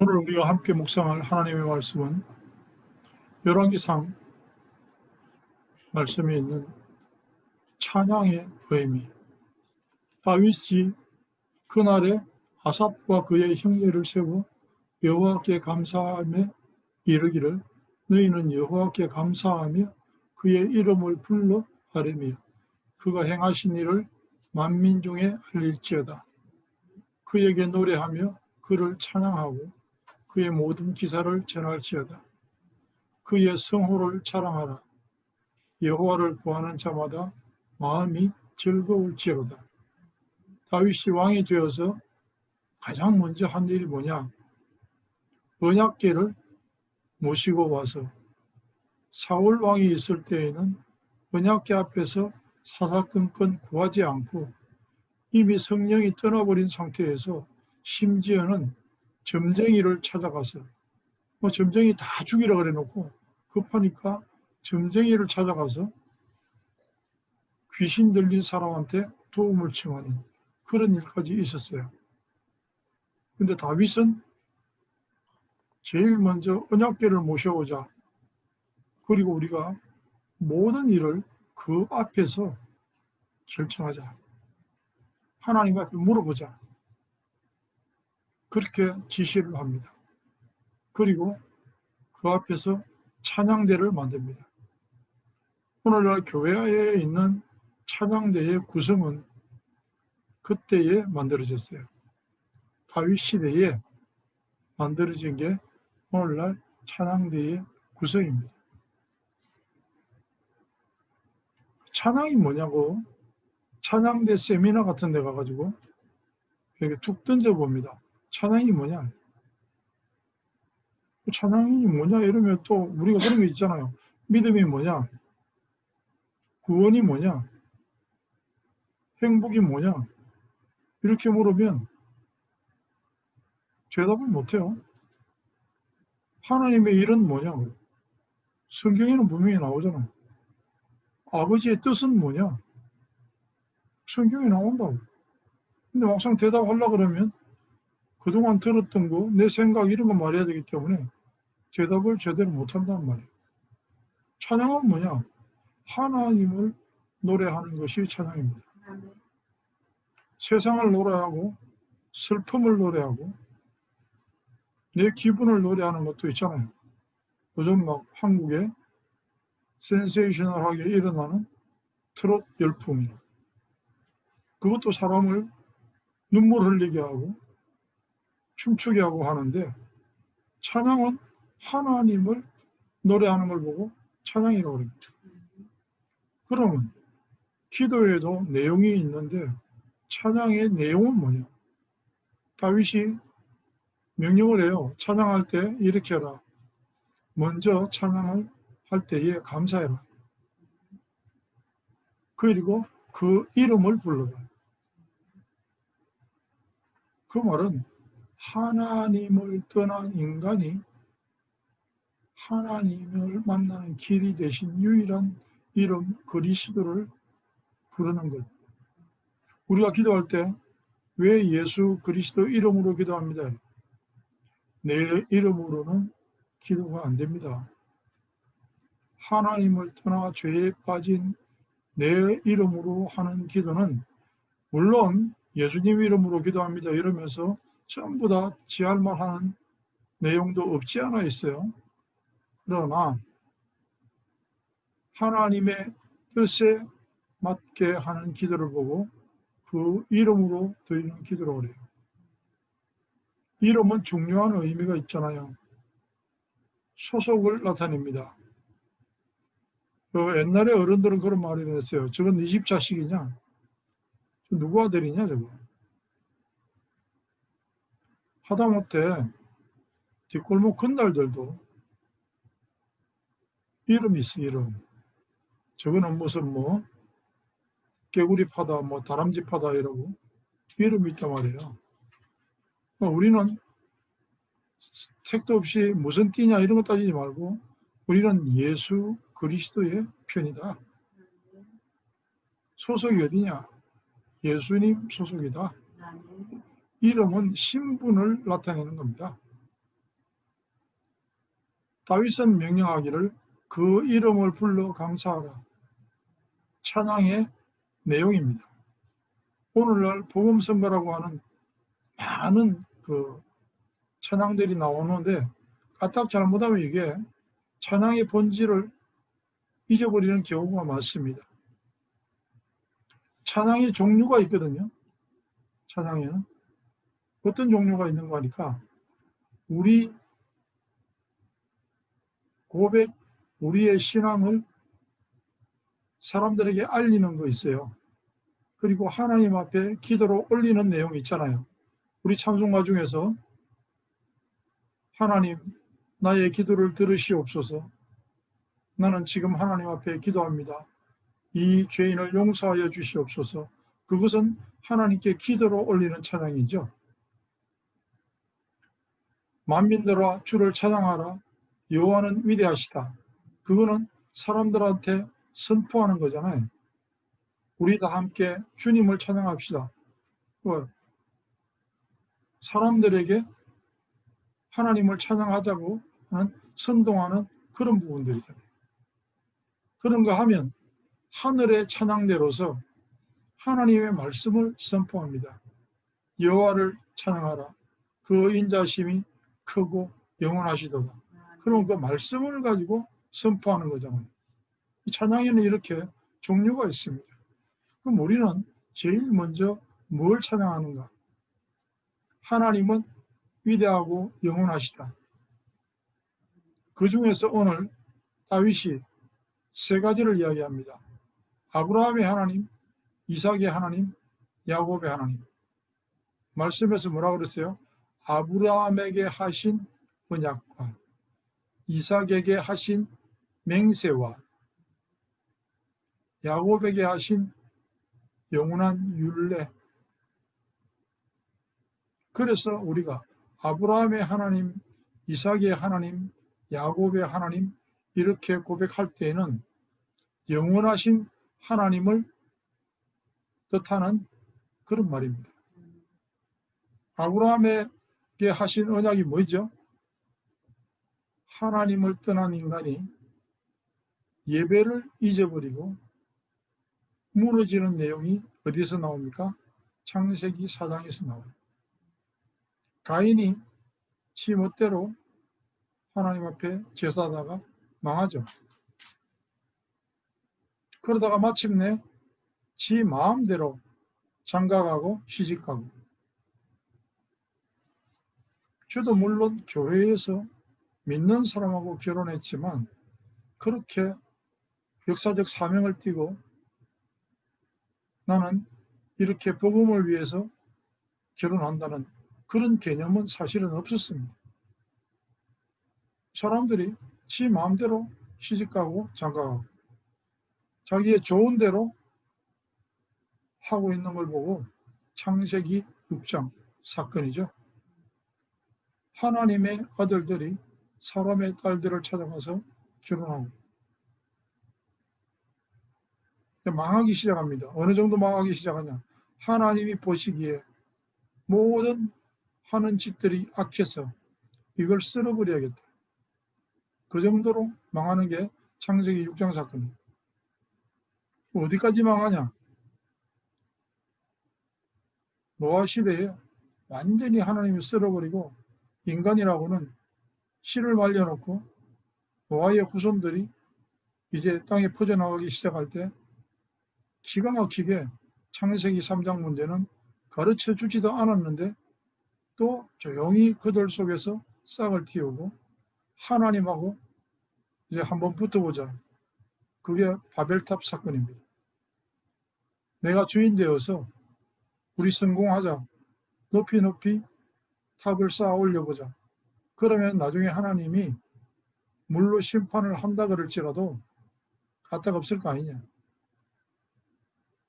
오늘 우리가 함께 묵상할 하나님의 말씀은 열왕기상 말씀에 있는 찬양의 의미. 다윗이 그날에 아삽과 그의 형제를 세워 여호와께 감사하며 이르기를 너희는 여호와께 감사하며 그의 이름을 불러 아뢰며 그가 행하신 일을 만민 중에 알릴지어다. 그에게 노래하며 그를 찬양하고 그의 모든 기사를 전할지어다. 그의 성호를 자랑하라. 여호와를 구하는 자마다 마음이 즐거울지어다. 다윗이 왕이 되어서 가장 먼저 한 일이 뭐냐? 언약궤를 모시고 와서 사울 왕이 있을 때에는 언약궤 앞에서 사사건건 구하지 않고 이미 성령이 떠나버린 상태에서 심지어는 점쟁이를 찾아가서 뭐 점쟁이 다 죽이라 그래 놓고 급하니까 점쟁이를 찾아가서 귀신 들린 사람한테 도움을 청하는 그런 일까지 있었어요. 근데 다윗은 제일 먼저 언약궤를 모셔오자. 그리고 우리가 모든 일을 그 앞에서 결정하자. 하나님 앞에 물어보자. 그렇게 지시를 합니다. 그리고 그 앞에서 찬양대를 만듭니다. 오늘날 교회에 있는 찬양대의 구성은 그때에 만들어졌어요. 다윗 시대에 만들어진 게 오늘날 찬양대의 구성입니다. 찬양이 뭐냐고 찬양대 세미나 같은 데 가가지고 이렇게 툭 던져 봅니다. 찬양이 뭐냐? 찬양이 뭐냐? 이러면 또 우리가 그런 거 있잖아요. 믿음이 뭐냐? 구원이 뭐냐? 행복이 뭐냐? 이렇게 물으면 대답을 못해요. 하나님의 일은 뭐냐? 성경에는 분명히 나오잖아요. 아버지의 뜻은 뭐냐? 성경에 나온다고. 근데 막상 대답하려 그러면 그동안 들었던 거, 내 생각 이런 거 말해야 되기 때문에 대답을 제대로 못한단 말이에요. 찬양은 뭐냐? 하나님을 노래하는 것이 찬양입니다. 세상을 노래하고 슬픔을 노래하고 내 기분을 노래하는 것도 있잖아요. 요즘 막 한국에 센세이셔널하게 일어나는 트롯 열풍이 그것도 사람을 눈물 흘리게 하고 춤추게 하고 하는데 찬양은 하나님을 노래하는 걸 보고 찬양이라고 그럽니다. 그러면 기도에도 내용이 있는데 찬양의 내용은 뭐냐? 다윗이 명령을 해요. 찬양할 때 이렇게 해라. 먼저 찬양을 할 때에 감사해라. 그리고 그 이름을 불러라. 그 말은 하나님을 떠난 인간이 하나님을 만나는 길이 되신 유일한 이름 그리스도를 부르는 것. 우리가 기도할 때 왜 예수 그리스도 이름으로 기도합니다. 내 이름으로는 기도가 안 됩니다. 하나님을 떠나 죄에 빠진 내 이름으로 하는 기도는 물론 예수님 이름으로 기도합니다. 이러면서 전부 다 지할 만하는 내용도 없지 않아 있어요. 그러나 하나님의 뜻에 맞게 하는 기도를 보고 그 이름으로 드리는 기도라고 그래요. 이름은 중요한 의미가 있잖아요. 소속을 나타냅니다. 그 옛날에 어른들은 그런 말을 했어요. 저건 네 집 자식이냐? 누구 아들이냐, 저거? 하다못해 뒷골목 건달들도 이름이 있어, 이름. 저거는 무슨 뭐, 개구리 파다, 뭐, 다람쥐 파다, 이러고, 이름이 있단 말이에요. 우리는 택도 없이 무슨 띠냐, 이런 거 따지지 말고, 우리는 예수 그리스도의 편이다. 소속이 어디냐? 예수님 소속이다. 이름은 신분을 나타내는 겁니다. 다윗은 명령하기를 그 이름을 불러 감사하라. 찬양의 내용입니다. 오늘날 복음 선거라고 하는 많은 그 찬양들이 나오는데 까딱 잘못하면 이게 찬양의 본질을 잊어버리는 경우가 많습니다. 찬양의 종류가 있거든요. 찬양에는 어떤 종류가 있는 거니까 우리 고백, 우리의 신앙을 사람들에게 알리는 거 있어요. 그리고 하나님 앞에 기도로 올리는 내용이 있잖아요. 우리 찬송가 중에서 하나님 나의 기도를 들으시옵소서. 나는 지금 하나님 앞에 기도합니다. 이 죄인을 용서하여 주시옵소서. 그것은 하나님께 기도로 올리는 찬양이죠. 만민들아 주를 찬양하라. 여호와는 위대하시다. 그거는 사람들한테 선포하는 거잖아요. 우리 다 함께 주님을 찬양합시다. 뭐, 사람들에게 하나님을 찬양하자고 하는 선동하는 그런 부분들이잖아요. 그런가 하면 하늘의 찬양대로서 하나님의 말씀을 선포합니다. 여호와를 찬양하라. 그 인자심이 크고 영원하시도다. 그럼 그 말씀을 가지고 선포하는 거잖아요. 이 찬양에는 이렇게 종류가 있습니다. 그럼 우리는 제일 먼저 뭘 찬양하는가? 하나님은 위대하고 영원하시다. 그 중에서 오늘 다윗이 세 가지를 이야기합니다. 아브라함의 하나님, 이삭의 하나님, 야곱의 하나님. 말씀에서 뭐라 그랬어요? 아브라함에게 하신 언약과 이삭에게 하신 맹세와 야곱에게 하신 영원한 율례. 그래서 우리가 아브라함의 하나님, 이삭의 하나님, 야곱의 하나님 이렇게 고백할 때에는 영원하신 하나님을 뜻하는 그런 말입니다. 아브라함 에게 하신 언약이 뭐죠? 하나님을 떠난 인간이 예배를 잊어버리고 무너지는 내용이 어디서 나옵니까? 창세기 4장에서 나와요. 가인이 지 멋대로 하나님 앞에 제사다가 망하죠. 그러다가 마침내 지 마음대로 장가가고 시집가고 저도 물론 교회에서 믿는 사람하고 결혼했지만 그렇게 역사적 사명을 띠고 나는 이렇게 복음을 위해서 결혼한다는 그런 개념은 사실은 없었습니다. 사람들이 지 마음대로 시집가고 장가가고 자기의 좋은 대로 하고 있는 걸 보고 창세기 6장 사건이죠. 하나님의 아들들이 사람의 딸들을 찾아가서 결혼하고 망하기 시작합니다. 어느 정도 망하기 시작하냐? 하나님이 보시기에 모든 하는 짓들이 악해서 이걸 쓸어버려야겠다. 그 정도로 망하는 게 창세기 6장 사건이에요. 어디까지 망하냐? 노아 시대에 완전히 하나님이 쓸어버리고 인간이라고는 씨를 말려놓고 노아의 후손들이 이제 땅에 퍼져나가기 시작할 때 기가 막히게 창세기 3장 문제는 가르쳐 주지도 않았는데 또 조용히 그들 속에서 싹을 틔우고 하나님하고 이제 한번 붙어보자. 그게 바벨탑 사건입니다. 내가 주인 되어서 우리 성공하자. 높이 높이 탑을 쌓아 올려보자. 그러면 나중에 하나님이 물로 심판을 한다 그럴지라도 가딱 없을 거 아니냐.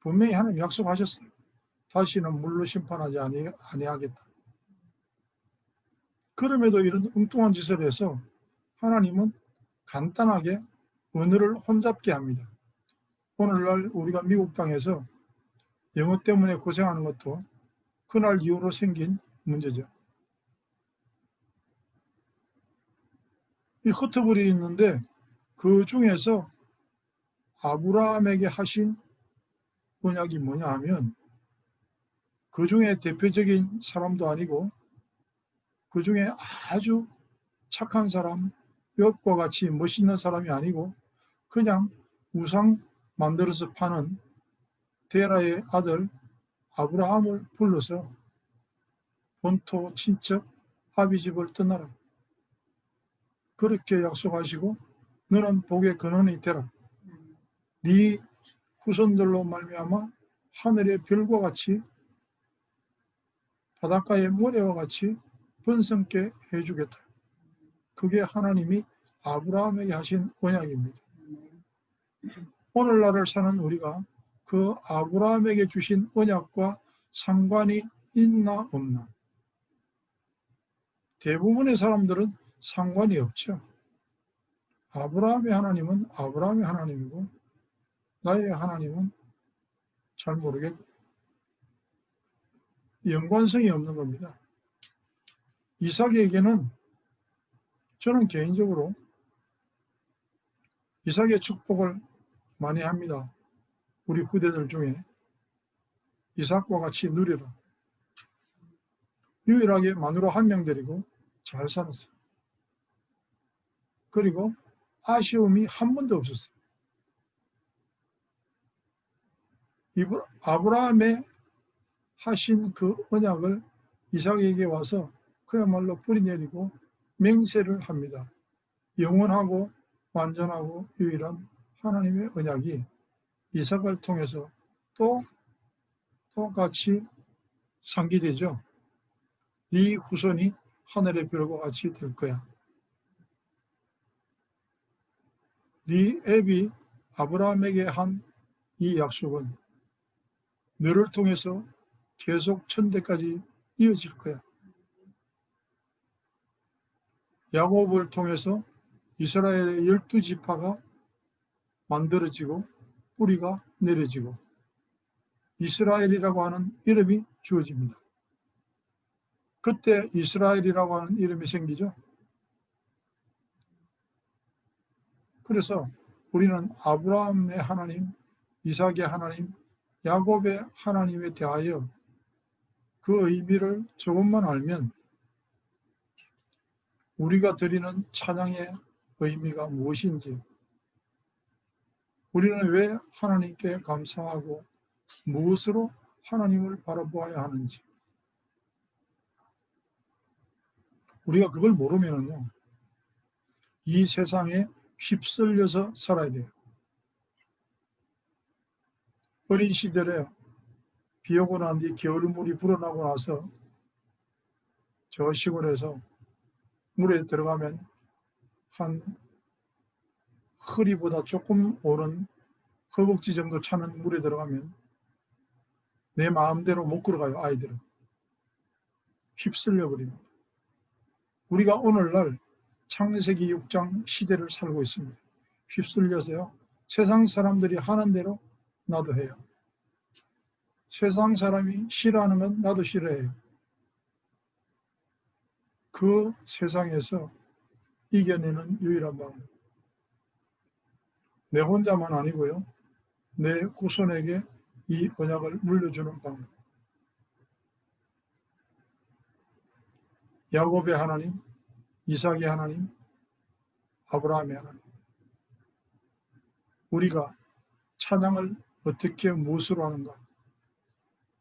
분명히 하나님 약속하셨어요. 다시는 물로 심판하지 아니, 아니하겠다. 그럼에도 이런 엉뚱한 짓을 해서 하나님은 간단하게 언어를 혼잡게 합니다. 오늘날 우리가 미국 땅에서 영어 때문에 고생하는 것도 그날 이후로 생긴 문제죠. 이 흩어버려 있는데 그 중에서 아브라함에게 하신 언약이 뭐냐 하면 그 중에 대표적인 사람도 아니고 그 중에 아주 착한 사람, 엽과 같이 멋있는 사람이 아니고 그냥 우상 만들어서 파는 데라의 아들 아브라함을 불러서 본토 친척 아비집을 떠나라. 그렇게 약속하시고 너는 복의 근원이 되라. 네 후손들로 말미암아 하늘의 별과 같이 바닷가의 모래와 같이 번성케 해주겠다. 그게 하나님이 아브라함에게 하신 언약입니다. 오늘날을 사는 우리가 그 아브라함에게 주신 언약과 상관이 있나 없나? 대부분의 사람들은 상관이 없죠. 아브라함의 하나님은 아브라함의 하나님이고 나의 하나님은 잘 모르겠고 연관성이 없는 겁니다. 이삭에게는 저는 개인적으로 이삭의 축복을 많이 합니다. 우리 후대들 중에 이삭과 같이 누리라. 유일하게 마누라 한명 데리고 잘 살았어요. 그리고 아쉬움이 한 번도 없었어요. 아브라함의 하신 그 언약을 이삭에게 와서 그야말로 뿌리내리고 맹세를 합니다. 영원하고 완전하고 유일한 하나님의 언약이 이삭을 통해서 또 똑같이 상기되죠. 네 후손이 하늘의 별과 같이 될 거야. 네 앱이 아브라함에게 한 이 약속은 너를 통해서 계속 천대까지 이어질 거야. 야곱을 통해서 이스라엘의 열두 지파가 만들어지고 뿌리가 내려지고 이스라엘이라고 하는 이름이 주어집니다. 그때 이스라엘이라고 하는 이름이 생기죠. 그래서 우리는 아브라함의 하나님, 이삭의 하나님, 야곱의 하나님에 대하여 그 의미를 조금만 알면 우리가 드리는 찬양의 의미가 무엇인지 우리는 왜 하나님께 감사하고 무엇으로 하나님을 바라보아야 하는지 우리가 그걸 모르면은요 이 세상에 휩쓸려서 살아야 돼요. 어린 시절에 비 오고 난 뒤 겨울물이 불어나고 나서 저 시골에서 물에 들어가면 한 허리보다 조금 오른 허벅지 정도 차는 물에 들어가면 내 마음대로 못 걸어가요, 아이들은. 휩쓸려 버립니다. 우리가 오늘날 창세기 6장 시대를 살고 있습니다. 휩쓸려서요. 세상 사람들이 하는 대로 나도 해요. 세상 사람이 싫어하는 건 나도 싫어해요. 그 세상에서 이겨내는 유일한 방법. 내 혼자만 아니고요. 내 후손에게 이 언약을 물려주는 방법. 야곱의 하나님, 이삭의 하나님, 아브라함의 하나님. 우리가 찬양을 어떻게 무엇으로 하는가?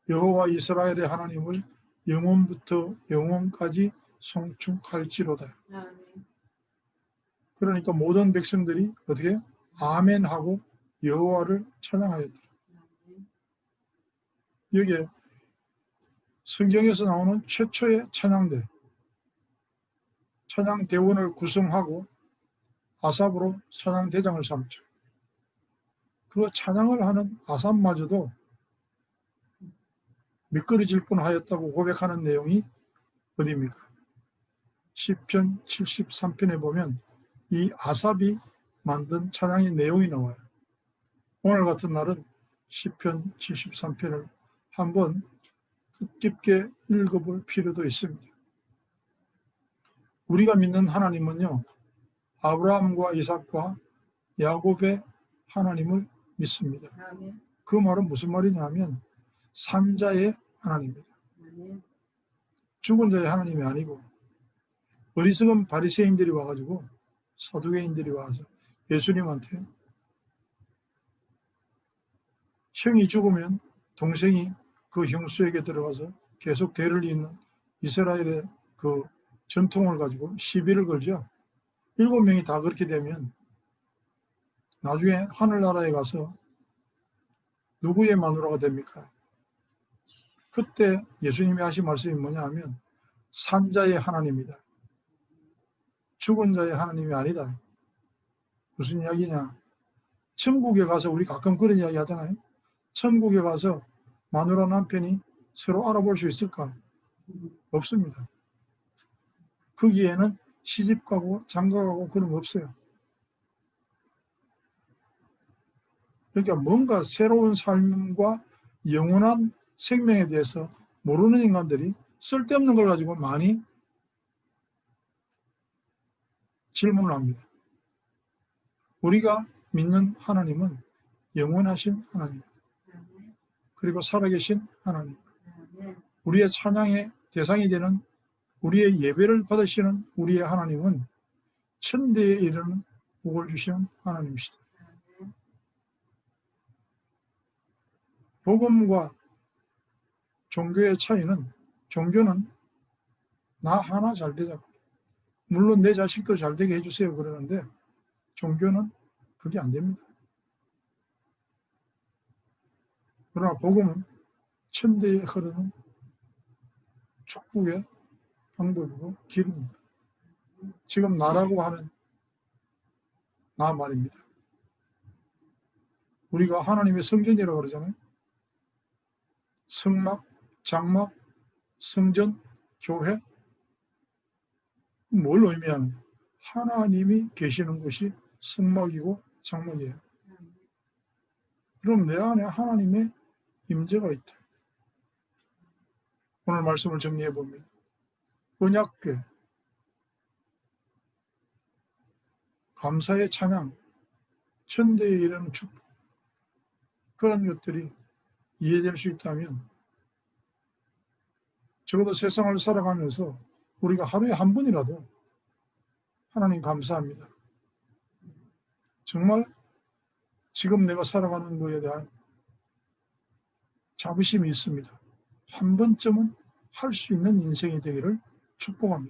여호와 이스라엘의 하나님을 영원부터 영원까지 송축할지로다. 아멘. 그러니까 모든 백성들이 어떻게 아멘 하고 여호와를 찬양하였더라. 아멘. 여기에 성경에서 나오는 최초의 찬양대 찬양 대원을 구성하고 아삽으로 찬양 대장을 삼죠. 그 찬양을 하는 아삽마저도 미끄러질 뻔하였다고 고백하는 내용이 어디입니까? 시편 73편에 보면 이 아삽이 만든 찬양의 내용이 나와요. 오늘 같은 날은 시편 73편을 한번 뜻깊게 읽어볼 필요도 있습니다. 우리가 믿는 하나님은요, 아브라함과 이삭과 야곱의 하나님을 믿습니다. 아멘. 그 말은 무슨 말이냐면 산자의 하나님입니다. 아멘. 죽은 자의 하나님이 아니고 어리석은 바리새인들이 와가지고 사두개인들이 와서 예수님한테 형이 죽으면 동생이 그 형수에게 들어가서 계속 대를 잇는 이스라엘의 그 전통을 가지고 시비를 걸죠. 일곱 명이 다 그렇게 되면 나중에 하늘나라에 가서 누구의 마누라가 됩니까? 그때 예수님이 하신 말씀이 뭐냐 하면 산자의 하나님이다. 죽은 자의 하나님이 아니다. 무슨 이야기냐? 천국에 가서 우리 가끔 그런 이야기 하잖아요. 천국에 가서 마누라 남편이 서로 알아볼 수 있을까? 없습니다. 거기에는 시집 가고 장가 가고 그런 거 없어요. 그러니까 뭔가 새로운 삶과 영원한 생명에 대해서 모르는 인간들이 쓸데없는 걸 가지고 많이 질문을 합니다. 우리가 믿는 하나님은 영원하신 하나님. 그리고 살아계신 하나님. 우리의 찬양의 대상이 되는 우리의 예배를 받으시는 우리의 하나님은 천대에 이르는 복을 주시는 하나님이시다. 복음과 종교의 차이는 종교는 나 하나 잘 되자고 물론 내 자식도 잘 되게 해주세요 그러는데 종교는 그게 안 됩니다. 그러나 복음은 천대에 흐르는 축복의 방법이고 길입니다. 지금 나라고 하는 나 말입니다. 우리가 하나님의 성전이라고 그러잖아요. 성막, 장막, 성전, 교회 뭘 의미하는 하나님이 계시는 곳이 성막이고 장막이에요. 그럼 내 안에 하나님의 임재가 있다. 오늘 말씀을 정리해 보면 언약궤 감사의 찬양 천대에 이르는 축복 그런 것들이 이해될 수 있다면 적어도 세상을 살아가면서 우리가 하루에 한 번이라도 하나님 감사합니다. 정말 지금 내가 살아가는 것에 대한 자부심이 있습니다. 한 번쯤은 할 수 있는 인생이 되기를 Amen